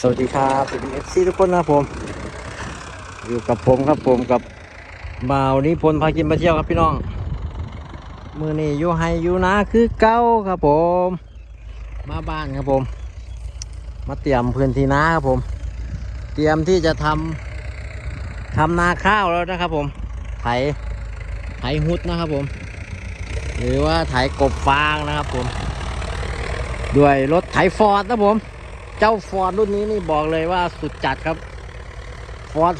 สวัสดีครับสวัสดีเอฟซีทุกคนนะผม อยู่กับผมครับผมกับบ่าวนิพนธ์พากินมาเที่ยวครับพี่น้อง มือนี้อยู่ไฮอยู่นะคือเก้าครับผม มาบ้านครับผม มาเตรียมพื้นที่นาครับผม เตรียมที่จะทำทำนาข้าวแล้วนะครับผม ไถ ไถฮุดนะครับผม หรือว่าไถกบฟางนะครับผม ด้วยรถไถฟอร์ดนะผม เจ้าฟอร์ดรุ่นนี้นี่บอกเลยว่าสุดจัดครับฟอร์ด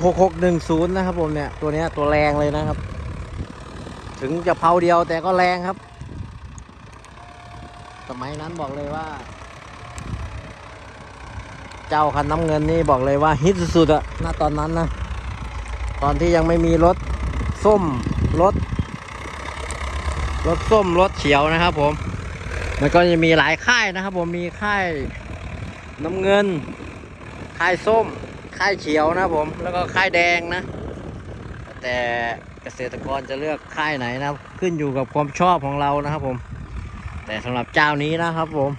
6610นะครับผมเนี่ยตัวเนี้ยตัวแรงเลยนะครับ ถึงจะเพาเดียวแต่ก็แรงครับ สมัยนั้นบอกเลยว่า เจ้าคันน้ำเงินนี่บอกเลยว่าฮิตสุดๆอะณตอนนั้นนะตอนที่ยังไม่มีรถส้มรถรถส้มรถเขียวนะครับผม มันก็จะมีหลายค่ายนะครับผมมีค่าย น้ำเงิน ค่ายส้ม ค่ายเขียวนะผม แล้วก็ค่ายแดงนะ แต่เกษตรกรจะเลือกค่ายไหนนะขึ้นอยู่กับความชอบของเรานะครับผม แต่สำหรับเจ้านี้นะครับผม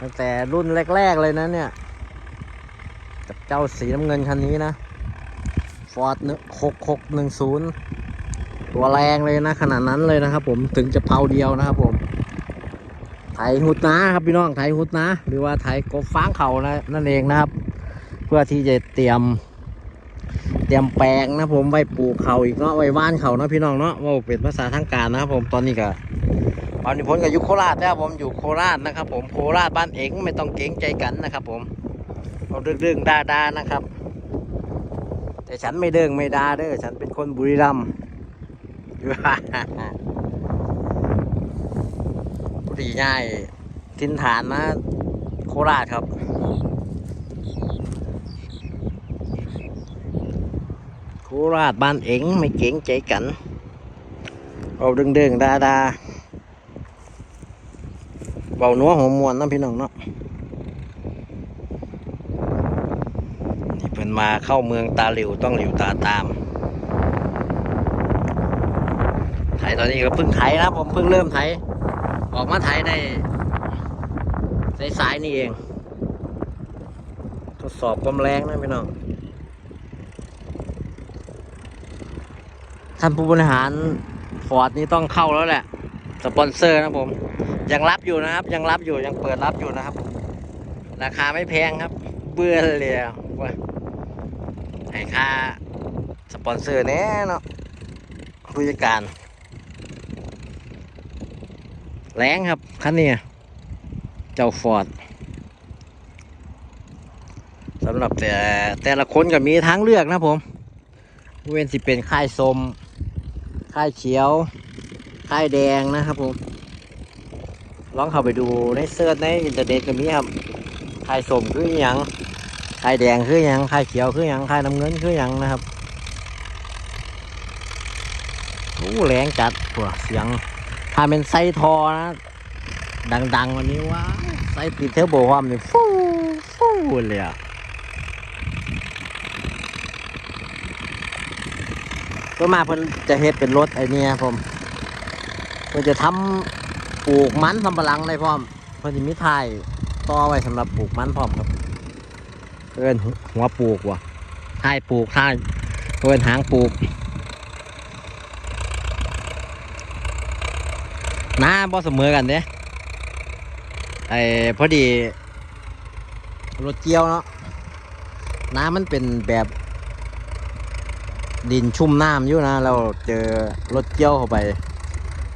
ตั้งแต่รุ่นแรก ๆเลยนะเนี่ย กับเจ้าสีน้ำเงินคันนี้นะ Ford 6610ตัวแรงเลยนะขนาดนั้นเลยนะครับผมถึงจะเผาเดียวนะครับผม ไถหุดนาครับพี่น้องไถหุดนาหรือว่าไถกบฟางเขานะนั่นเองนะครับ เพื่อที่จะเตรียม เตรียมแปลงนะผมไว้ปลูกเขาอีกเนาะไว้ว่านเขาเนาะพี่น้องเนาะว่าเป็นภาษาทางการนะครับผมตอนนี้ก็ตอนนี้พ้นกับยุคโคราชแล้วผมอยู่โคราชนะครับ ผมโคราชบ้านเองไม่ต้องเกรงใจกันนะครับผมเราเรื่องๆด่าๆนะครับ แต่ฉันไม่เดิงไม่ด่าเด้อฉันเป็นคนบุรีรัมย์ ผู้ที่ง่ายทินฐานนะโคราชครับโคราชบ้านเอ็งไม่เก่งใจกันเอาเด้งดาดาเบาหนัวหัวมวนนะพี่น้องเนาะนี่เพิ่นมาเข้าเมืองตาหลิวต้องหลิวตาตามไถตอนนี้ก็เพิ่งไถนะผมเพิ่งเริ่มไถ ออกมาไถได้สายๆนี่เอง ทดสอบความแรงนะพี่น้องท่านผู้บริหารฟอร์ดนี่ต้องเข้าแล้วแหละ สปอนเซอร์นะผม ยังรับอยู่นะครับ ยังรับอยู่ยังเปิดรับอยู่นะครับ ราคาไม่แพงครับ เบื่อเลยอะว่าให้ค่าสปอนเซอร์แน่เนาะผู้จัดการ แรงครับคันนี้เจ้าฟอร์ดสำหรับแต่แต่ละคนก็มีทางเลือกนะผมเว้นสิเป็นค่ายสมค่ายเขียว ค่ายแดงนะครับผม ลองเข้าไปดูในเซิร์ชในอินเทอร์เน็ตก็มีครับ ค่ายสมคืออหยังค่ายแดงคืออหยังค่ายเขียวคืออหยังค่ายน้ำเงินคืออหยังนะครับโอ้แรงจัดพวเสียง ถ้าเป็นไซทอนะ ดังๆวันนี้ว้าไซติดเทอร์โบความนี่ฟูฟูเลยอะก็มาเพิ่นจะเฮ็ดเป็นรถไอ้เนี่ยผมเพิ่นจะทำปลูกมันสำปะหลังได้พร้อมเพิ่นจะมีถ่ายต่อไว้สำหรับปลูกมันพร้อมครับเอิ้นหัวปลูกว่ะถ่ายปลูกถ่ายเอิ้นหางปลูก น้าบ่เสมอกันเด้ไอ้พอดีรถเกี่ยวเนาะน้ำมันเป็นแบบดินชุ่มน้ำอยู่นะเราเจอรถเกี่ยวเข้าไป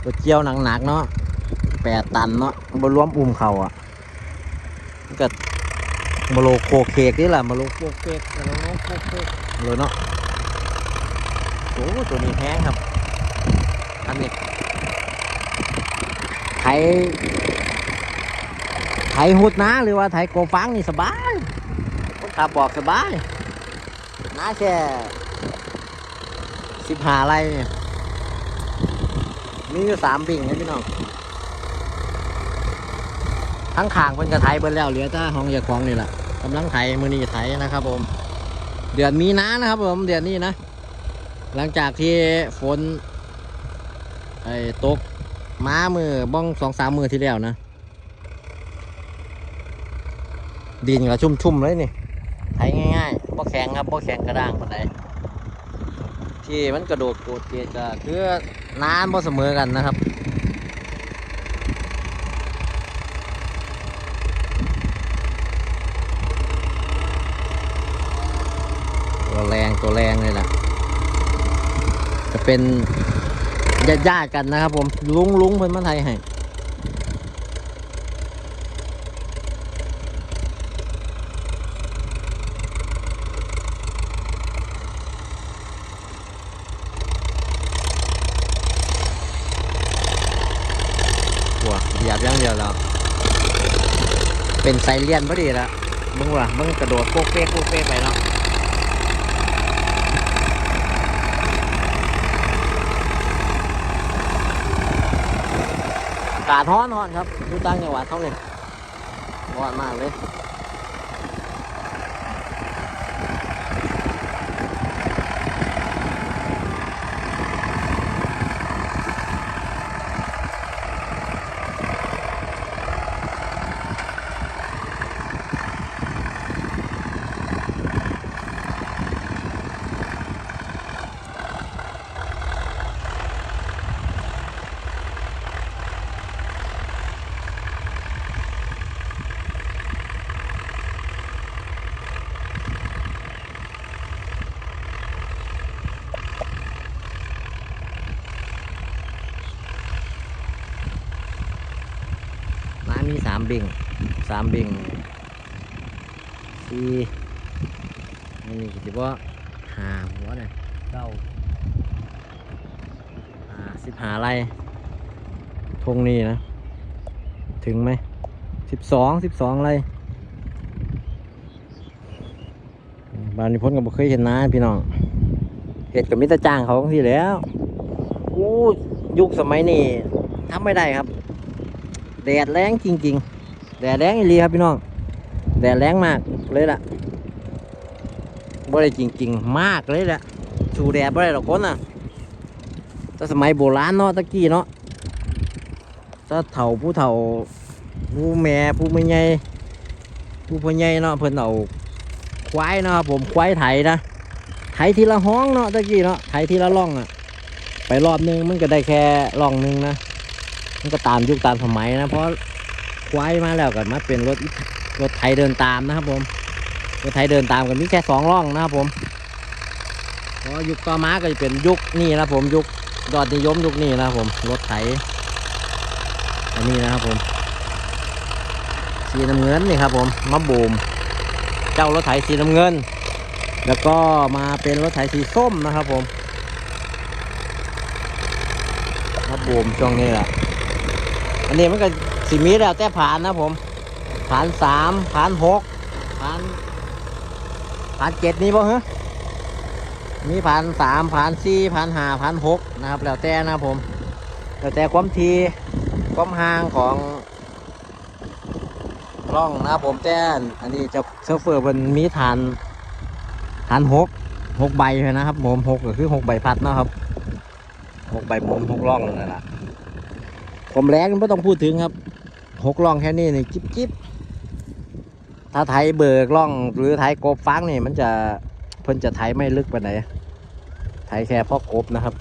รถเกี่ยวหนักๆเนาะแปดตันเนาะบรวมอุ้มเขาอะก็มาโลโคเคกนี่แหละมาโลโคเคกมาโลโคเคกเลยเนาะโอ้ตัวนี้แห้งครับอันนี้ ไถไถหุดนะหรือว่าไถโกฟังนี่สบายคนขับอกสบายนะแค่สิบหาไรเนี่ยมีอยู่สามบิ่งนะพี่น้องทั้งขางเพิ่นกระไถเบิ่แล้วเหลือแต่ห้องอยาของนี่แหละกำลังไถมือนี้ไถนะครับผม เดือนมีนานะครับผมเดือนนี้นะ หลังจากที่ฝนไอ้ตก ม้ามือบ้องสองสามมือที่แล้วนะ ดินก็ชุ่มๆเลยนี่ไถง่ายๆบ่แข็งครับบ่แข็งกระด้างปานใดที่มันกระโดดโกดเกดก็คือน้ำบ่เสมอกันนะครับ ตัวแรงตัวแรงเลยล่ะ จะเป็น ญาติญาติๆกันนะครับผมลุงลุงเพิ่นมาไทยให้หัวเหยียบอย่างเดียวแล้ว เป็นไซเลียนพอดีละมึงว่ะมึงกระโดดโป๊กเป๊กโป๊กเป๊กไปเนาากาศร้อนร้อนครับอยู่ต่างจังหวัดเท่านี้ร้อนมากเลย บิ่งสามบิ่งสี่อันนี้คิดว่าหาหัวเนี่ยเก้าอ่าสิบหาไรทงนี้นะ ถึงไหมสิบสองสิบสองไรบานนี้พ้นกับบ่เคยเห็นนะพี่น้องเห็ดกับมิตรจ้างเขาที่แล้วอู้ยุคสมัยนี้ทำไม่ได้ครับ แดดแรงจริง ๆ แดดแรงอีหลีครับพี่น้อง แดดแรงมากเลยล่ะบ่ได้จริง ๆ มากเลยแหละชูแดดบ่ได้หรอกคนน่ะแต่สมัยโบราณเนาะตะกี้เนาะถ้าเฒ่าผู้เฒ่า ผู้แม่ผู้ไม่ใหญ่ผู้พ่อใหญ่เนาะเพิ่นเอาควายเนาะผมควายไถนะไถทีละห้องเนาะตะกี้เนาะไถทีละร่องอะไปรอบนึงมันก็ได้แค่ร่องนึงนะมันก็ตามยุคตามสมัยนะเพราะ ควายมาแล้วก็มาเป็นรถรถไถเดินตามนะครับผมรถไถเดินตามกันมีแค่สองร่องนะครับผมพราะยุคต่อมาก็จะเป็นยุคนี้นะผมยุคยอดนิยมยุคนี้นะครับผมรถไถอันนี้นะครับผมสีน้ำเงินนี่ครับผมมาบูม เจ้ารถไถสีน้ำเงิน แล้วก็มาเป็นรถไถสีส้มนะครับผมมาบูมช่วงนี้แหละอันนี้มันก็ สิมีแล้วแต่ผ่านนะผมผ่านสามผ่านหกผ่านผ่านเจ็ดนี่บ่ฮะมีผ่านสามผ่านสี่ผ่านห้าผ่านหกนะครับ แล้วแต่นะผม แล้วแต่ความทีความห่างของร่องนะผมแต่อันนี้จะเซิร์ฟเวอร์มันมีฐานฐานหกหกใบเลยนะครับผมหกก็คือหกใบพัดเนาะครับหกใบผมหกร่องนั่นแหละผมแรงไม่ต้องพูดถึงครับ หกล่องแค่นี้นี่จิ๊บจิ๊บถ้าไทยเบิกล่องหรือไทยกบฟังนี่มันจะเพิ่นจะไทยไม่ลึกไปไหนไทยแค่พอกบนะครับ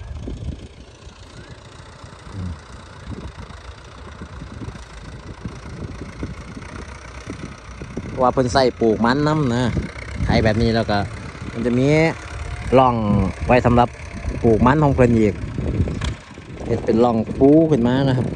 ว่าเพิ่นใส่ปลูกมันน้ำนะไทยแบบนี้แล้วก็ มันจะมีร่องไว้สำหรับปลูกมันของเพิ่นอีกเฮ็ดเป็นร่องปูขึ้นมานะครับ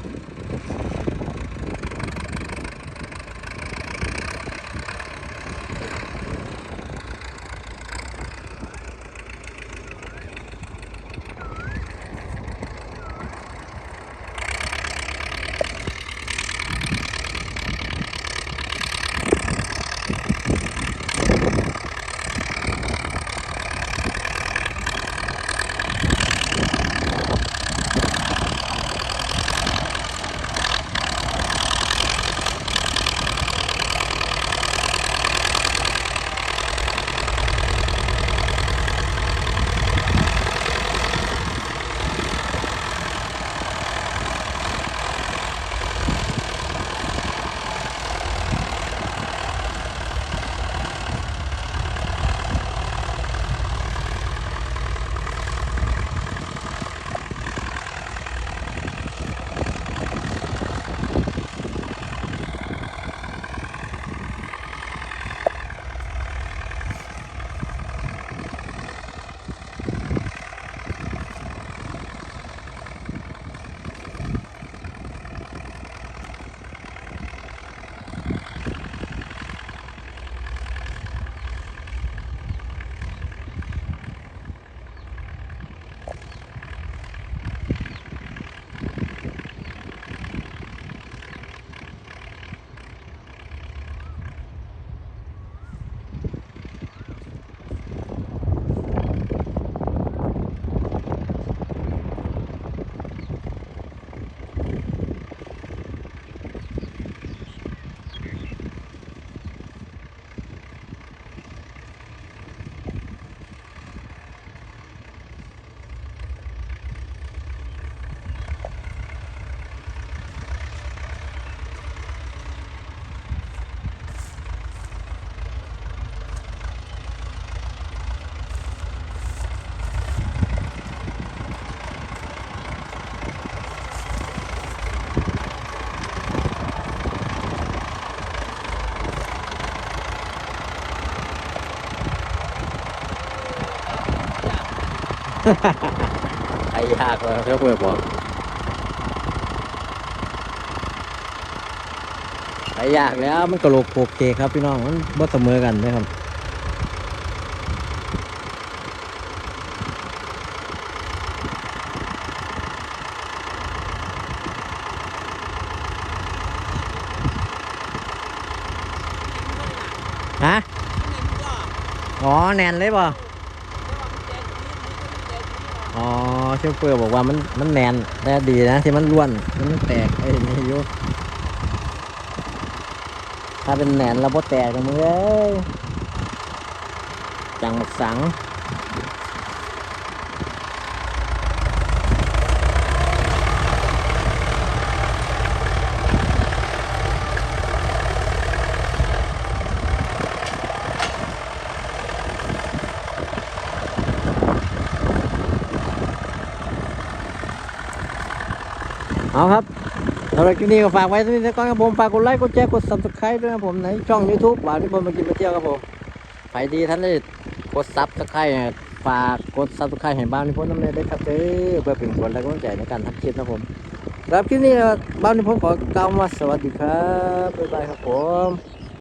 ไอ้ยากเลยเขาเพื่อบอกไอ้ยากแล้วมันกระโหลกโปกเกครับพี่น้องมันบ่เสมอกันนะครับฮะ อ๋อ แนนเลยป่ะ อ๋อ เชื่อเฟือบอกว่ามันมันแนนแต่ดีนะ ที่มันร่วนมันแตกไอ้นี่อยู่ถ้าเป็นแหนนแล้วบ่แตกนะมึงเอ้ยจังหมักสัง เอาครับสำหรับคลิปนี้ก็ฝากไว้สักนี่ก่อนครับผม ฝากกดไลค์ กดแชร์ กด subscribe ด้วยครับผม ในช่อง YouTube บ่าวที่ผมมากินมาเที่ยวครับผมไปดีท่านได้กด subscribe ฝากกด subscribe ให้บ้าวนิพนธ์น้ำเลยด้วยครับเด้อเพื่อเป็นผลและกำลังใจในการทำคลิปนะครับผมสำหรับคลิปนี้บ้าวนิพนธ์ขอกล่าวว่าสวัสดีครับ บ๊ายบายครับผม